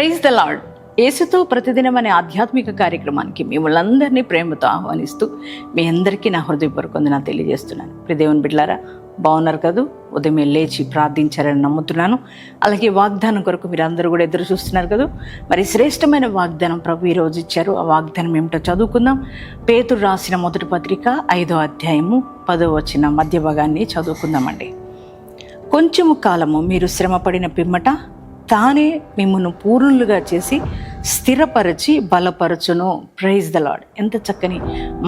Praise the lord యేసుతో ప్రతిదినం అనే ఆధ్యాత్మిక కార్యక్రమానికి మిమ్మల్ని ప్రేమతో ఆహ్వానిస్తూ మీ అందరికీ నా హృదయపూర్వక నా తెలియజేస్తున్నాను ప్రిదేవుని బిడ్లారా బాగున్నారు కదూ? ఉదయం లేచి ప్రార్థించారని నమ్ముతున్నాను. అలాగే వాగ్దానం కొరకు మీరు అందరూ కూడా ఎదురు చూస్తున్నారు కదా? మరి శ్రేష్టమైన వాగ్దానం ప్రభు ఈరోజు ఇచ్చారు. ఆ వాగ్దానం ఏమిటో చదువుకుందాం. పేతురు రాసిన మొదటి పత్రిక ఐదో అధ్యాయము పదో వచ్చిన మధ్య భాగాన్ని చదువుకుందామండి. కొంచెము కాలము మీరు శ్రమపడిన పిమ్మట తానే మిమ్మల్ని పూర్ణులుగా చేసి స్థిరపరచి బలపరచును. ప్రైజ్ ద లాడ్ ఎంత చక్కని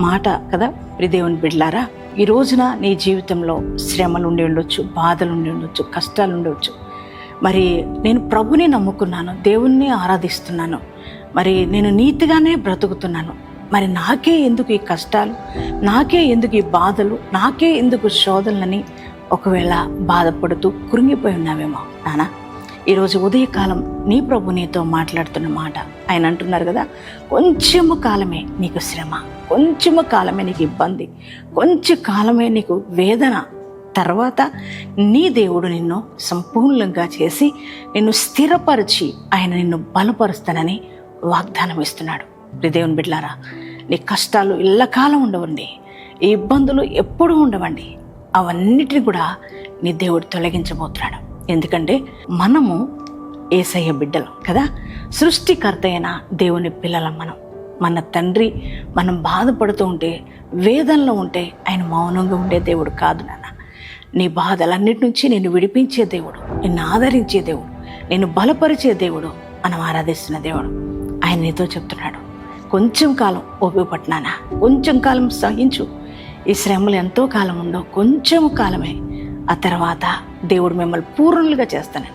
మాట కదా ప్రిదేవుని బిడ్లారా ఈ రోజున నీ జీవితంలో శ్రమలు ఉండి ఉండొచ్చు బాధలు ఉండి ఉండొచ్చు కష్టాలు ఉండవచ్చు మరి నేను ప్రభుని నమ్ముకున్నాను దేవుణ్ణి ఆరాధిస్తున్నాను. మరి నేను నీతిగానే బ్రతుకుతున్నాను. మరి నాకే ఎందుకు ఈ కష్టాలు నాకే ఎందుకు ఈ బాధలు నాకే ఎందుకు శోధనలని ఒకవేళ బాధపడుతూ కురింగిపోయి ఉన్నావేమో నానా? ఈరోజు ఉదయకాలం నీ ప్రభు నీతో మాట్లాడుతున్న మాట. ఆయన అంటున్నారు కదా కొంచెము కాలమే నీకు శ్రమ కొంచెము కాలమే నీకు ఇబ్బంది కొంచెం కాలమే నీకు వేదన. తర్వాత నీ దేవుడు నిన్ను సంపూర్ణంగా చేసి నిన్ను స్థిరపరిచి ఆయన నిన్ను బలపరుస్తానని వాగ్దానం ఇస్తున్నాడు. దేవుని బిడ్లారా నీ కష్టాలు ఇళ్ళకాలం ఉండవండి ఈ ఇబ్బందులు ఎప్పుడూ ఉండవండి అవన్నిటిని కూడా నీ దేవుడు తొలగించబోతున్నాడు. ఎందుకంటే మనము ఏసయ్య బిడ్డలు కదా? సృష్టికర్త అయిన దేవుని పిల్లలం మనం. మన తండ్రి మనం బాధపడుతూ ఉంటే వేదనలో ఉంటే ఆయన మౌనంగా ఉండే దేవుడు కాదు నాన్న. నీ బాధలన్నిటి నుంచి నేను విడిపించే దేవుడు నిన్ను ఆదరించే దేవుడు నేను బలపరిచే దేవుడు మనం ఆరాధిస్తున్న దేవుడు. ఆయన నీతో చెప్తున్నాడు కొంచెం కాలం ఓపిక కొంచెం కాలం సహించు. ఈ శ్రమలు ఎంతో కాలం ఉండవు. కొంచెం కాలమే ఆ తర్వాత దేవుడు మిమ్మల్ని పూర్ణులుగా చేస్తానని.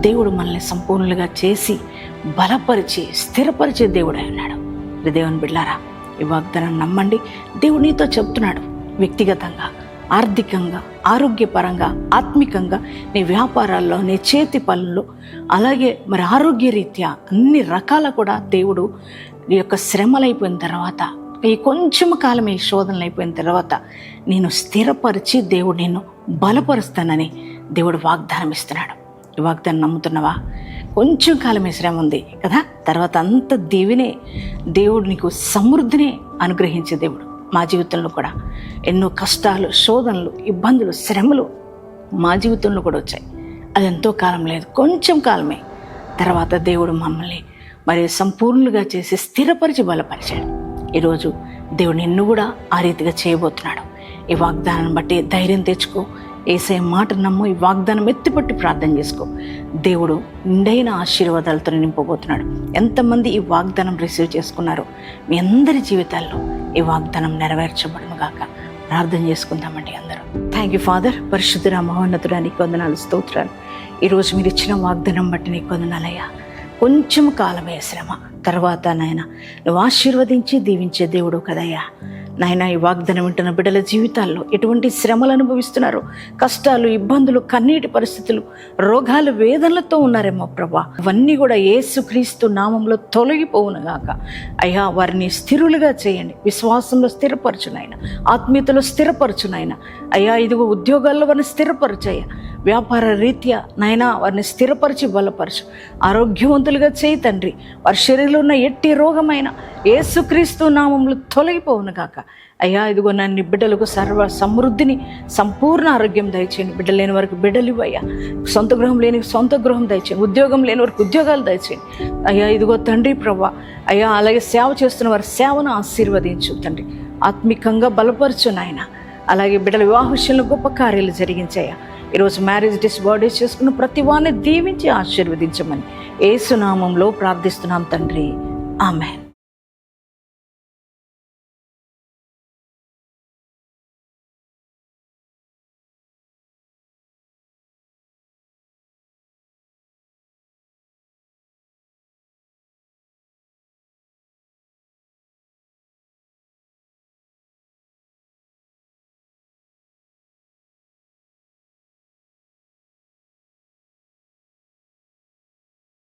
దేవుడు మనల్ని సంపూర్ణులుగా చేసి బలపరిచి స్థిరపరిచే దేవుడు అన్నాడు దేవుని బిడ్డారా ఈ వాగ్దానం నమ్మండి. దేవుడు నీతో చెప్తున్నాడు వ్యక్తిగతంగా ఆర్థికంగా ఆరోగ్యపరంగా ఆత్మికంగా నీ వ్యాపారాల్లో నీ చేతి పనుల్లో అలాగే మరి ఆరోగ్య రీత్యా అన్ని రకాల కూడా దేవుడు నీ యొక్క శ్రమలైపోయిన తర్వాత ఈ కొంచెం కాలం ఈ శోధనలు అయిపోయిన తర్వాత నేను స్థిరపరిచి దేవుడు నేను బలపరుస్తానని దేవుడు వాగ్దానం ఇస్తున్నాడు. ఈ వాగ్దానం నమ్ముతున్నావా? కొంచెం కాలమే శ్రమ ఉంది కదా? తర్వాత అంత దేవినే దేవుడు నీకు సమృద్ధినే అనుగ్రహించే దేవుడు మా జీవితంలో కూడా. ఎన్నో కష్టాలు శోధనలు ఇబ్బందులు శ్రమలు మా జీవితంలో కూడా వచ్చాయి. అది ఎంతో కాలం లేదు. కొంచెం కాలమే. తర్వాత దేవుడు మమ్మల్ని మరి సంపూర్ణంగా చేసి స్థిరపరిచి బలపరిచాడు. ఈరోజు దేవుడు నిన్ను కూడా ఆ రీతిగా చేయబోతున్నాడు. ఈ వాగ్దానం బట్టి ధైర్యం తెచ్చుకో. ఏసే మాట నమ్ము ఈ వాగ్దానం ఎత్తిపట్టి ప్రార్థన చేసుకో. దేవుడు నిండైన ఆశీర్వాదాలతో నింపబోతున్నాడు. ఎంతమంది ఈ వాగ్దానం రిసీవ్ చేసుకున్నారో మీ అందరి జీవితాల్లో ఈ వాగ్దానం నెరవేర్చబడను గాక. ప్రార్థన చేసుకుందామండి అందరూ. థ్యాంక్ యూ ఫాదర్ పరిశుద్ధుర మహోన్నతుడానికి వందనాలు స్తోత్రాలు. ఈరోజు మీరు ఇచ్చిన వాగ్దానం బట్టి నీకు వందనాలయ్యా. కొంచెం కాలమే శ్రమ. తర్వాత నాయన నువ్వు ఆశీర్వదించి దీవించే దేవుడు కదయ్యా. నాయన ఈ వాగ్దానం వింటున్న బిడ్డల జీవితాల్లో ఎటువంటి శ్రమలు అనుభవిస్తున్నారు? కష్టాలు ఇబ్బందులు కన్నీటి పరిస్థితులు రోగాలు వేదనలతో ఉన్నారేమో ప్రభా. అవన్నీ కూడా ఏసుక్రీస్తు నామంలో తొలగిపోవునుగాక అయ్యా వారిని స్థిరులుగా చేయండి. విశ్వాసంలో స్థిరపరచునైనా ఆత్మీయతలో స్థిరపరచునైనా అయ్యా ఇదిగో ఉద్యోగాల్లో వారిని స్థిరపరచయ్యా వ్యాపార రీత్యా నాయన వారిని స్థిరపరిచి బలపరచు. ఆరోగ్యవంతులుగా చేయి తండ్రి. వారి శరీరంలో ఉన్న ఎట్టి రోగమైన ఏసుక్రీస్తు నామంలో తొలగిపోవును కాక అయ్యా ఇదిగో నన్ను బిడ్డలకు సర్వ సమృద్ధిని సంపూర్ణ ఆరోగ్యం దయచేయండి. బిడ్డ లేని వారికి బిడ్డలు ఇవ్వయ్యా. సొంత గృహం లేని సొంత గృహం దయచేయండి. ఉద్యోగం లేని వారికి ఉద్యోగాలు దయచేయండి. అయ్యా ఇదిగో తండ్రి ప్రభా అయ్యా అలాగే సేవ చేస్తున్న వారి సేవను ఆశీర్వదించు తండ్రి. ఆత్మికంగా బలపరచు నాయన. అలాగే బిడ్డల వివాహ విషయంలో గొప్ప కార్యాలు జరిగించాయా ఈరోజు మ్యారేజ్ డిస్ బర్త్డే చేసుకున్న ప్రతి వారిని దీవించి ఆశీర్వదించమని ఏసునామంలో ప్రార్థిస్తున్నాం తండ్రి. ఆమెన్.